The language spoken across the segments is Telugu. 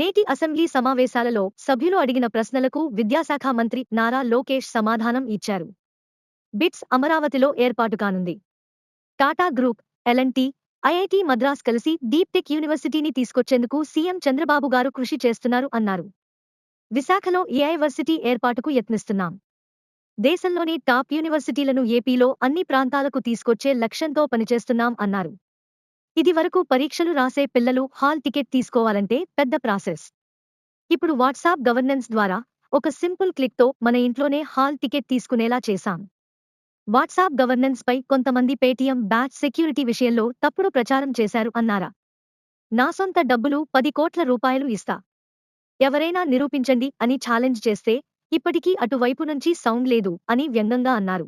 నేటి అసెంబ్లీ సమావేశాలలో సభ్యులు అడిగిన ప్రశ్నలకు విద్యాశాఖ మంత్రి నారా లోకేష్ సమాధానం ఇచ్చారు. బిట్స్ అమరావతిలో ఏర్పాటు కానుంది. Tata group LNT IIT Madras కలిసి డీప్ టెక్ యూనివర్సిటీని తీసుకొచ్చేందుకు సీఎం చంద్రబాబు గారు కృషి చేస్తున్నారు అన్నారు. విశాఖలో ఏఐవర్సిటీ ఏర్పాటుకు యత్నిస్తున్నాం. దేశంలోని టాప్ యూనివర్సిటీలను ఏపీలో అన్ని ప్రాంతాలకు తీసుకొచ్చే లక్ష్యంతో పనిచేస్తున్నాం అన్నారు. ఇది వరకు పరీక్షలు రాసే పిల్లలు హాల్ టికెట్ తీసుకోవాలంటే పెద్ద ప్రాసెస్. ఇప్పుడు వాట్సాప్ గవర్నెన్స్ ద్వారా ఒక సింపుల్ క్లిక్తో మన ఇంట్లోనే హాల్ టికెట్ తీసుకునేలా చేశాం. వాట్సాప్ గవర్నెన్స్ పై కొంతమంది పేటీఎం బ్యాచ్ సెక్యూరిటీ విషయంలో తప్పుడు ప్రచారం చేశారు అన్నారా? నా సొంత డబ్బులు పది కోట్ల రూపాయలు ఇస్తా. ఎవరైనా నిరూపించండి అని ఛాలెంజ్ చేస్తే ఇప్పటికీ అటువైపు నుంచి సౌండ్ లేదు అని వ్యంగ్యంగా అన్నారు.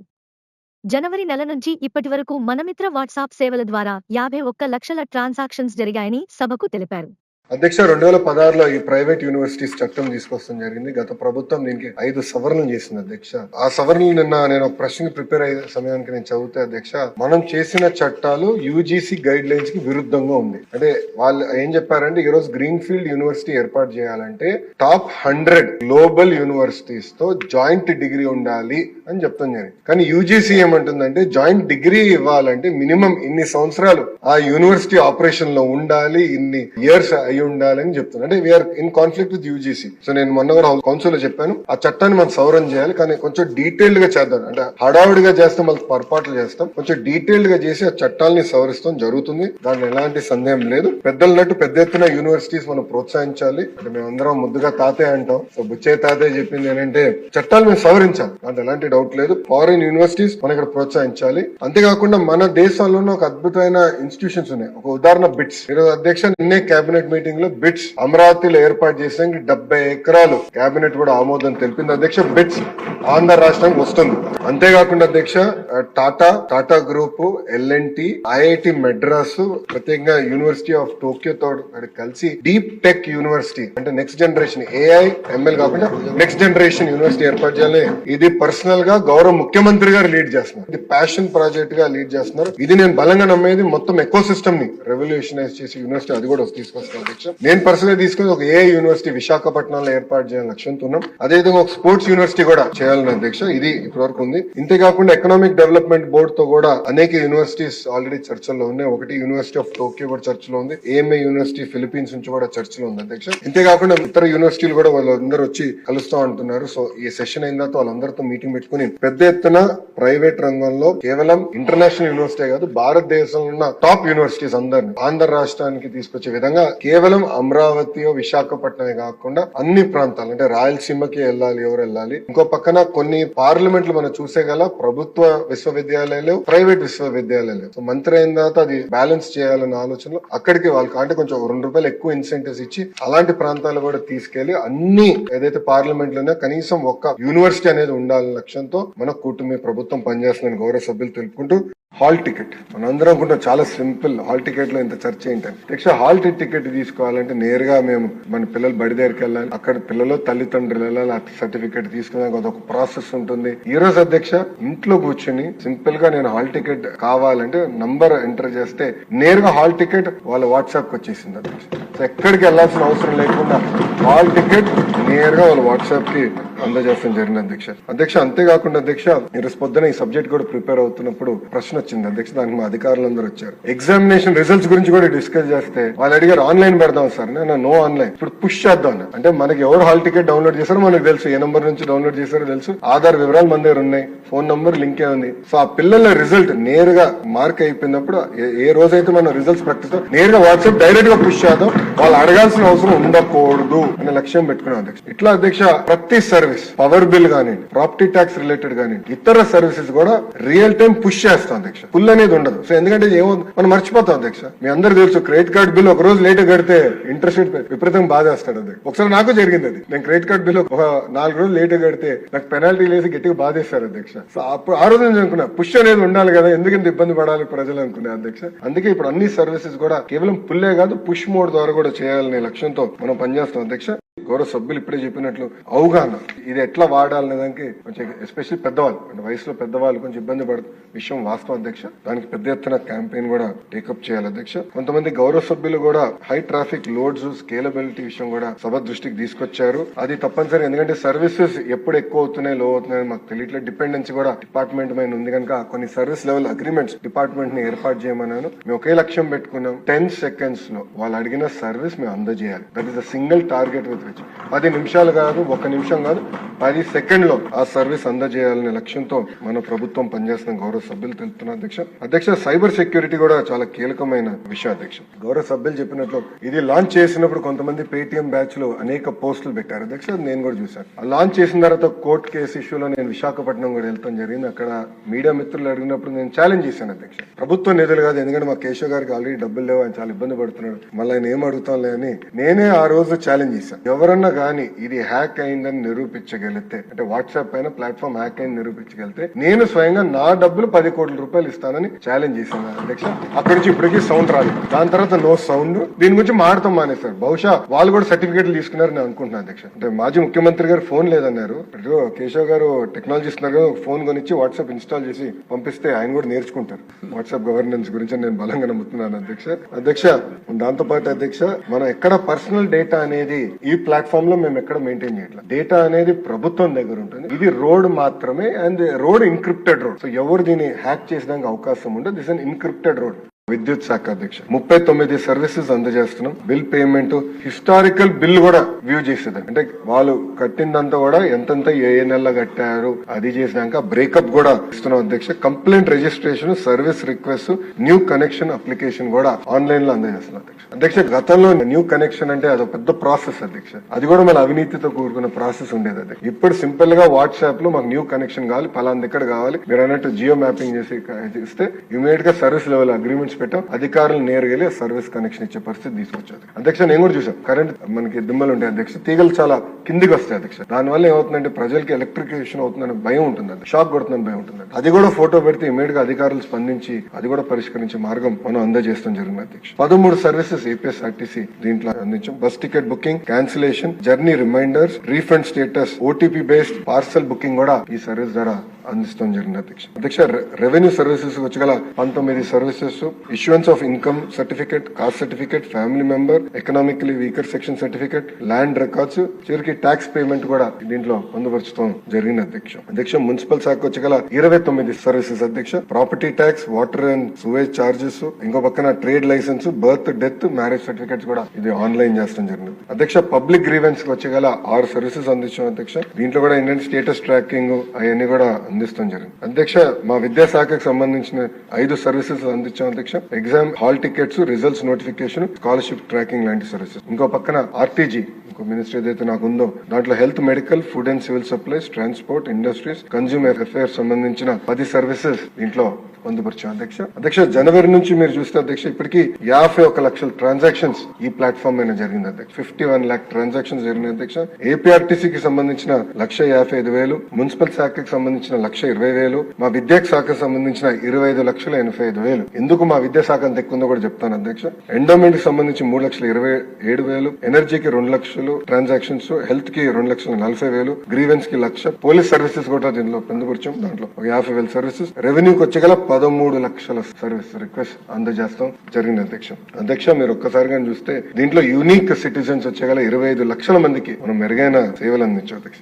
జనవరి నెల నుంచి ఇప్పటివరకు మనమిత్ర వాట్సాప్ సేవల ద్వారా యాభై ఒక్క లక్షల ట్రాన్సాక్షన్స్ జరిగాయని సభకు తెలిపారు. అధ్యక్ష రెండు వేల పదహారులో ఈ ప్రైవేట్ యూనివర్సిటీస్ చట్టం తీసుకొస్తాం జరిగింది. గత ప్రభుత్వం దీనికి ఐదు సవరణలు చేసింది అధ్యక్ష. ఆ సవరణలు నిన్న నేను ఒక ప్రశ్నకి ప్రిపేర్ అయ్యే సమయానికి నేను చదివితే అధ్యక్ష మనం చేసిన చట్టాలు యూజీసీ గైడ్ లైన్స్కి విరుద్ధంగా ఉంది. అంటే వాళ్ళు ఏం చెప్పారంటే ఈరోజు గ్రీన్ ఫీల్డ్ యూనివర్సిటీ ఏర్పాటు చేయాలంటే టాప్ హండ్రెడ్ గ్లోబల్ యూనివర్సిటీస్తో జాయింట్ డిగ్రీ ఉండాలి అని చెప్తాం జరిగింది. కానీ యూజీసీ ఏమంటుందంటే జాయింట్ డిగ్రీ ఇవ్వాలంటే మినిమం ఇన్ని సంవత్సరాలు ఆ యూనివర్సిటీ ఆపరేషన్లో ఉండాలి ఇన్ని ఇయర్స్ అయి ఉండాలని చెప్తున్నా. అంటే we are in conflict with UGC so నేను మొన్న కూడా కౌన్సిల్లో చెప్పాను ఆ చట్టాన్ని మనం సవరణ చేయాలి కానీ కొంచెం డీటెయిల్డ్గా చేద్దాం. అంటే హడావుడిగా చేస్తాం మళ్ళీ పొరపాట్లు చేస్తాం. కొంచెం డీటెయిల్డ్గా చేసి ఆ చట్టాలని సవరిస్తాం జరుగుతుంది. దాంట్లో ఎలాంటి సందేహం లేదు. పెద్దలన్నట్టు పెద్ద ఎత్తున యూనివర్సిటీస్ మనం ప్రోత్సహించాలి. అంటే మేమందరం ముద్దుగా తాతే అంటాం. సో బుచ్చే తాతే చెప్పింది ఏంటంటే చట్టాలు మేము సవరించాలి. దాంట్లో ఎలాంటి డౌట్ లేదు. ఫారిన్ యూనివర్సిటీస్ మనం ఇక్కడ ప్రోత్సహించాలి. అంతేకాకుండా మన దేశంలోనే ఒక అద్భుతమైన ఇన్స్టిట్యూషన్స్ ఉన్నాయి. ఒక ఉదాహరణ బిట్స్. ఈరోజు అధ్యక్ష నిన్నే కేబినెట్ మీటింగ్ లో బిట్స్ అమరావతిలో ఏర్పాటు చేసేందుకు డెబ్బై ఎకరాలు కేబినెట్ కూడా ఆమోదం తెలిపింది. అధ్యక్ష బిట్స్ ఆంధ్ర రాష్ట్రానికి వస్తుంది. అంతేకాకుండా అధ్యక్ష Tata Tata group LNT IIT Madras ప్రత్యేకంగా యూనివర్సిటీ ఆఫ్ టోక్యో తో కలిసి డీప్ టెక్ యూనివర్సిటీ అంటే నెక్స్ట్ జనరేషన్ ఏఐ ఎంఎల్ కాకుండా నెక్స్ట్ జనరేషన్ యూనివర్సిటీ ఏర్పాటు చేయాలి ఇది పర్సనల్గా గౌరవ ముఖ్యమంత్రి గారు లీడ్ చేస్తున్నారు. ఇది ప్యాషన్ ప్రాజెక్ట్గా లీడ్ చేస్తున్నారు. ఇది నేను బలంగా నమ్మేది మొత్తం ఎకో సిస్టమ్ని రెవల్యూషనైజ్ చేసి యూనివర్సిటీ అది కూడా తీసుకొస్తాను లక్ష్యం. నేను పర్సనల్ తీసుకుని ఒక ఏఐ యూనివర్సిటీ విశాఖపట్నంలో ఏర్పాటు చేయాలని లక్ష్యంతో ఉన్నాం అదేవిధంగా ఒక స్పోర్ట్స్ యూనివర్సిటీ కూడా చేయాలని అధ్యక్ష ఇది ఇప్పటివరకు ఉంది. ఇంతేకాకుండా ఎకనామిక్ డెవలప్మెంట్ బోర్డు తో కూడా అనేక యూనివర్సిటీస్ ఆల్రెడీ చర్చల్లో ఉన్నాయి. ఒకటి యూనివర్సిటీ ఆఫ్ టోక్యో కూడా చర్చలో ఉంది. ఏఎంఏ యూనివర్సిటీ ఫిలిపీన్స్ నుంచి కూడా చర్చలో ఉంది అధ్యక్ష. ఇంతేకాకుండా ఇతర యూనివర్సిటీలు కూడా వాళ్ళందరూ వచ్చి కలుస్తా అంటున్నారు. సో ఈ సెషన్ అయిన తర్వాత వాళ్ళందరితో మీటింగ్ పెట్టుకుని పెద్ద ఎత్తున ప్రైవేట్ రంగంలో కేవలం ఇంటర్నేషనల్ యూనివర్సిటీ కాదు భారతదేశంలో ఉన్న టాప్ యూనివర్సిటీస్ అందరిని ఆంధ్ర రాష్ట్రానికి తీసుకొచ్చే విధంగా కేవలం అమరావతి విశాఖపట్నమే కాకుండా అన్ని ప్రాంతాలు అంటే రాయలసీమకి వెళ్ళాలి ఎవరు వెళ్ళాలి. ఇంకో పక్కన కొన్ని పార్లమెంట్లు మనం చూసే గల ప్రభుత్వ విశ్వవిద్యాలయాలు ప్రైవేట్ విశ్వవిద్యాలయాలు సో మంత్రి అయిన తర్వాత అది బ్యాలెన్స్ చేయాలన్న ఆలోచనలో అక్కడికి వాళ్ళకి అంటే కొంచెం రెండు రూపాయలు ఎక్కువ ఇన్సెంటివ్స్ ఇచ్చి అలాంటి ప్రాంతాలు కూడా తీసుకెళ్ళి అన్ని ఏదైతే పార్లమెంట్లోనే కనీసం ఒక్క యూనివర్సిటీ అనేది ఉండాలన్న లక్ష్యంతో మన కూటమి ప్రభుత్వం పనిచేస్తుందని గౌరవ సభ్యులు తెలుపుకుంటూ హాల్ టికెట్ మనందరం అనుకుంటాం చాలా సింపుల్ హాల్ టికెట్లో ఇంత చర్చ ఏంటని నెక్స్ట్ హాల్ టికెట్ తీసుకోవాలంటే నేరుగా మేము మన పిల్లలు బడి దగ్గరికి వెళ్ళాలి. అక్కడ పిల్లలు తల్లిదండ్రులు వెళ్ళాలి సర్టిఫికేట్ తీసుకున్నాక ఒక ప్రాసెస్ ఉంటుంది. ఈ రోజు అధ్యక్ష ఇంట్లో కూర్చుని సింపుల్గా నేను హాల్ టికెట్ కావాలంటే నంబర్ ఎంటర్ చేస్తే నేరుగా హాల్ టికెట్ వాళ్ళ వాట్సాప్కి వచ్చేసింది అధ్యక్ష. ఎక్కడికి వెళ్ళాల్సిన అవసరం లేకుండా హాల్ టికెట్ నేరుగా వాళ్ళ వాట్సాప్కి అందజేస్తాం జరిగింది అధ్యక్ష. అధ్యక్ష అంతేకాకుండా అధ్యక్ష ఈరోజు పొద్దున ఈ సబ్జెక్ట్ కూడా ప్రిపేర్ అవుతున్నప్పుడు ప్రశ్న వచ్చింది. అధ్యక్ష దానికి మా అధికారులందరూ వచ్చారు. ఎగ్జామినేషన్ రిజల్ట్స్ గురించి కూడా డిస్కస్ చేస్తే వాళ్ళు అడిగారు ఆన్లైన్ పెడదాం సార్. నేను నో ఆన్లైన్ ఇప్పుడు పుష్ చేద్దాం అంటే మనకి ఎవరు హాల్ టికెట్ డౌన్లోడ్ చేశారో మనకు తెలుసు. ఏ నెంబర్ నుంచి డౌన్లోడ్ చేశారో తెలుసు. ఆధార్ వివరాలు మన దగ్గర ఉన్నాయి. ఫోన్ నంబర్ లింక్ ఉంది. సో ఆ పిల్లల రిజల్ట్ నేరుగా మార్క్ అయిపోయినప్పుడు ఏ- ఏ రోజైతే మనం రిజల్ట్స్ ప్రకటిస్తాం నేరుగా వాట్సాప్ డైరెక్ట్గా పుష్ చేద్దాం. వాళ్ళు అడగాల్సిన అవసరం ఉండకూడదు అనే లక్ష్యం పెట్టుకున్నాం అధ్యక్ష. ఇట్లా అధ్యక్ష ప్రతి సర్వే సర్వీస్ పవర్ బిల్ కానివ్వండి ప్రాపర్టీ ట్యాక్స్ రిలేటెడ్ కానివ్వండి ఇతర సర్వీసెస్ కూడా రియల్ టైం పుష్ చేస్తాం అధ్యక్ష. పుల్ అనేది ఉండదు. సో ఎందుకంటే ఏమో మనం మర్చిపోతాం అధ్యక్ష. మీ అందరు తెలుసు క్రెడిట్ కార్డ్ బిల్ ఒక రోజు లేట్ కడితే ఇంట్రెస్ట్ విపరీతం విపరీతంగా బాధేస్తాడు అది ఒకసారి నాకు జరిగింది అది. నేను క్రెడిట్ కార్డ్ బిల్ ఒక నాలుగు రోజులు లేట్ కడితే నాకు పెనాల్టీ లేసి గట్టిగా బాధేస్తారు అధ్యక్ష. సో అప్పుడు ఆ రోజు నేను అనుకున్నా పుష్ అనేది ఉండాలి కదా ఎందుకంత ఇబ్బంది పడాలి ప్రజలు అనుకునే అధ్యక్ష. అందుకే ఇప్పుడు అన్ని సర్వీసెస్ కూడా కేవలం పుల్లే కాదు పుష్ మోడ్ ద్వారా కూడా చేయాలనే లక్ష్యంతో మనం పనిచేస్తాం అధ్యక్ష. గౌరవ సభ్యులు ఇప్పుడే చెప్పినట్లు అవగాహన. ఇది ఎట్లా వాడాలనే దానికి కొంచెం ఎస్పెషల్లీ పెద్దవాళ్ళు అంటే వయసులో పెద్దవాళ్ళు కొంచెం ఇబ్బంది పడు విషయం వాస్తవం అధ్యక్ష. దానికి పెద్ద ఎత్తున క్యాంపెయిన్ కూడా టేకప్ చేయాలి అధ్యక్ష. కొంతమంది గౌరవ సభ్యులు కూడా హై ట్రాఫిక్ లోడ్స్ స్కేలబిలిటీ విషయం కూడా సభ దృష్టికి తీసుకొచ్చారు. అది తప్పనిసరి ఎందుకంటే సర్వీసెస్ ఎప్పుడు ఎక్కువ అవుతున్నాయి లో అవుతున్నాయి మాకు తెలియట్లేదు. డిపెండెన్సీ కూడా డిపార్ట్మెంట్ మీద ఉంది కనుక కొన్ని సర్వీస్ లెవెల్ అగ్రిమెంట్స్ డిపార్ట్మెంట్ని ఏర్పాటు చేయమన్నాను. మేము ఒకే లక్ష్యం పెట్టుకున్నాం. టెన్ సెకండ్స్లో వాళ్ళు అడిగిన సర్వీస్ మేము అందజేయాలి. That is a single target with which పది నిమిషాలు కాదు ఒక నిమిషం కాదు పది సెకండ్లో ఆ సర్వీస్ అందజేయాలనే లక్ష్యంతో మన ప్రభుత్వం పనిచేస్తున్న గౌరవ సభ్యులు తెలుపుతున్న అధ్యక్ష. అధ్యక్ష సైబర్ సెక్యూరిటీ కూడా చాలా కీలకమైన విషయం అధ్యక్ష. గౌరవ సభ్యులు చెప్పినట్లు ఇది లాంచ్ చేసినప్పుడు కొంతమంది పేటీఎం బ్యాచ్లో అనేక పోస్టులు పెట్టారు అధ్యక్ష నేను కూడా చూశాను. ఆ లాంచ్ చేసిన తర్వాత కోర్ట్ కేసు ఇష్యూలో నేను విశాఖపట్నం కూడా వెళ్తాం జరిగింది. అక్కడ మీడియా మిత్రులు అడిగినప్పుడు నేను ఛాలెంజ్ చేశాను అధ్యక్ష. ప్రభుత్వ నిధులు కాదు ఎందుకంటే మా కేశవ్ గారికి ఆల్రెడీ డబ్బులు లేవు ఆయన చాలా ఇబ్బంది పడుతున్నాడు. మళ్ళీ ఆయన ఏం అడుగుతాంలే అని నేనే ఆ రోజు ఛాలెంజ్ చేశాను. ఎవరన్నా కానీ ఇది హ్యాక్ అయిందని నిరూపించగలిగితే అంటే వాట్సాప్ పైన ప్లాట్ఫామ్ హ్యాక్ అయింది నిరూపించగలిగితే నేను స్వయంగా నా డబ్బులు పది కోట్ల రూపాయలు ఇస్తానని ఛాలెంజ్ చేశాను అధ్యక్ష. అక్కడి నుంచి ఇప్పటికీ సౌండ్ రాదు దాని తర్వాత నో సౌండ్ దీని గురించి మాడతాం మానేశారు. బహుశా వాళ్ళు కూడా సర్టిఫికేట్లు తీసుకున్నారు నేను అనుకుంటున్నాను అధ్యక్ష. అంటే మాజీ ముఖ్యమంత్రి గారు ఫోన్ లేదన్నారు. కేశవ్ గారు టెక్నాలజీ ఇస్తున్నారు ఫోన్ కొనిచ్చి వాట్సాప్ ఇన్స్టాల్ చేసి పంపిస్తే ఆయన కూడా నేర్చుకుంటారు. వాట్సాప్ గవర్నెన్స్ గురించి నేను బలంగా నమ్ముతున్నాను అధ్యక్ష. అధ్యక్ష దాంతో పాటు అధ్యక్ష మనం ఎక్కడ పర్సనల్ డేటా అనేది ఈ ప్లాట్ఫామ్లో మేము ఎక్కడ మెయింటైన్ చేయట్లేదు. డేటా అనేది ప్రభుత్వం దగ్గర ఉంటుంది. ఇది రోడ్ మాత్రమే and road encrypted road so ఎవరు దీన్ని హ్యాక్ చేసడానికి అవకాశం ఉండదు. దిస్ అన్ ఇన్క్రిప్టెడ్ రోడ్ విద్యుత్ శాఖ అధ్యక్ష ముప్పై తొమ్మిది సర్వీసెస్ అందజేస్తున్నాం. బిల్ పేమెంట్ హిస్టారికల్ బిల్ కూడా వ్యూ చేసేదండి. అంటే వాళ్ళు కట్టిందంతా కూడా ఎంతెంత ఏ ఏ నెలలో కట్టారు అది చేసినాక బ్రేకప్ కూడా ఇస్తున్నాం అధ్యక్ష complaint registration service request new connection application కూడా ఆన్లైన్లో అందజేస్తున్నాం అధ్యక్ష అధ్యక్ష గతంలో న్యూ కనెక్షన్ అంటే అది పెద్ద ప్రాసెస్ అధ్యక్ష అది కూడా మన అవినీతితో కూడుకున్న ప్రాసెస్ ఉండేది అధ్యక్ష ఇప్పుడు సింపుల్గా వాట్సాప్లో మాకు న్యూ కనెక్షన్ కావాలి పలాంది ఎక్కడ కావాలి మీరు అన్నట్టు జియో మ్యాపింగ్ చేసి ఇస్తే ఇమీడియట్గా సర్వీస్ లెవెల్ అగ్రిమెంట్స్ పెట్టాం. అధికారులు నేరుగా వెళ్ళి సర్వీస్ కనెక్షన్ ఇచ్చే పరిస్థితి తీసుకొచ్చారు అధ్యక్ష నేను కూడా చూసాం కరెంట్ మనకి దిమ్మలు ఉంటాయి అధ్యక్ష. తీగలు చాలా కిందికి వస్తాయి అధ్యక్ష. దానివల్ల ఏమవుతుందంటే ప్రజలకి ఎలక్ట్రికేషన్ అవుతుందని భయం ఉంటుంది అది షాక్ కొడుతుందని భయం ఉంటుంది అది కూడా ఫోటో పెడితే ఇమీడియట్గా అధికారులు స్పందించి అది కూడా పరిష్కరించే మార్గం మనం అందజేస్తాం జరిగింది అధ్యక్ష. పదమూడు సర్వీసెస్ ఏపీఎస్ ఆర్టీసీ దీంట్లో అందించాం. Bus ticket booking cancellation journey reminders refund status OTP based parcel booking కూడా ఈ సర్వీస్ ద్వారా అందిస్తాం జరిగింది అధ్యక్ష. అధ్యక్ష రెవెన్యూ సర్వీసెస్ వచ్చగల పంతొమ్మిది services issuance of income certificate caste certificate family member economically weaker section certificate land records చివరికి ట్యాక్స్ పేమెంట్ కూడా దీంట్లో పొందుపరచడం జరిగింది అధ్యక్ష. అధ్యక్ష మున్సిపల్ శాఖ వచ్చగల ఇరవై తొమ్మిది సర్వీసెస్ అధ్యక్ష. Property tax water and sewage charges ఇంకో పక్కన trade license birth death marriage certificates కూడా ఇది ఆన్లైన్ చేస్తాం జరిగింది. అధ్యక్ష పబ్లిక్ గ్రీవెన్స్కి వచ్చగల ఆరు సర్వీసెస్ అందించాం అధ్యక్ష. దీంట్లో కూడా ఏంటంటే స్టేటస్ ట్రాకింగ్ అవన్నీ కూడా అందిస్తాం జరిగింది అధ్యక్ష మా విద్యాశాఖకు సంబంధించిన ఐదు సర్వీసెస్ అందించాం అధ్యక్ష. Exam hall tickets results notification scholarship tracking లాంటి సర్వీసెస్. ఇంకో పక్కన ఆర్టీజీ ఇంకో మినిస్ట్రీ ఏదైతే నాకు ఉందో దాంట్లో health medical food and civil supplies transport industries consumer affairs సంబంధించిన పది సర్వీసెస్ దీంట్లో పొందుపరిచాం అధ్యక్ష అధ్యక్ష జనవరి నుంచి మీరు చూస్తే అధ్యక్ష ఇప్పటికి యాభై ఒక లక్షల ట్రాన్సాక్షన్స్ ఈ ప్లాట్ఫామ్ మీద జరిగింది అధ్యక్ష. ఫిఫ్టీ వన్ లాక్ ట్రాన్సాక్షన్స్ జరిగినాయి అధ్యక్ష. ఏపీఆర్టీసీకి సంబంధించిన లక్ష యాభై ఐదు వేలు మున్సిపల్ శాఖకి సంబంధించిన లక్ష ఇరవై వేలు మా విద్యా శాఖకు సంబంధించిన ఇరవై ఐదు లక్షల ఎనభై ఐదు వేలు. ఎందుకు మా విద్యా శాఖ అంత ఎక్కువ ఉందో కూడా చెప్తాను అధ్యక్ష. ఎండోమెంట్కి సంబంధించి మూడు లక్షల ఇరవై ఏడు వేలు ఎనర్జీకి రెండు లక్షలు ట్రాన్సాక్షన్స్ హెల్త్కి రెండు లక్షల నలభై వేలు గ్రీవెన్స్కి లక్ష పోలీస్ సర్వీసెస్ కూడా దీనిలో పొందుపరిచాం. దాంట్లో ఒక యాభై వేల సర్వీసెస్ రెవెన్యూకి వచ్చగల పదమూడు లక్షల సర్వీస్ రిక్వెస్ట్ అందజేస్తాం. జరిగింది అధ్యక్ష. అధ్యక్ష మీరు ఒక్కసారిగా చూస్తే దీంట్లో యూనిక్ సిటిజన్స్ వచ్చేగల ఇరవై ఐదు లక్షల మందికి మనం మెరుగైన సేవలు అందించాం అధ్యక్ష.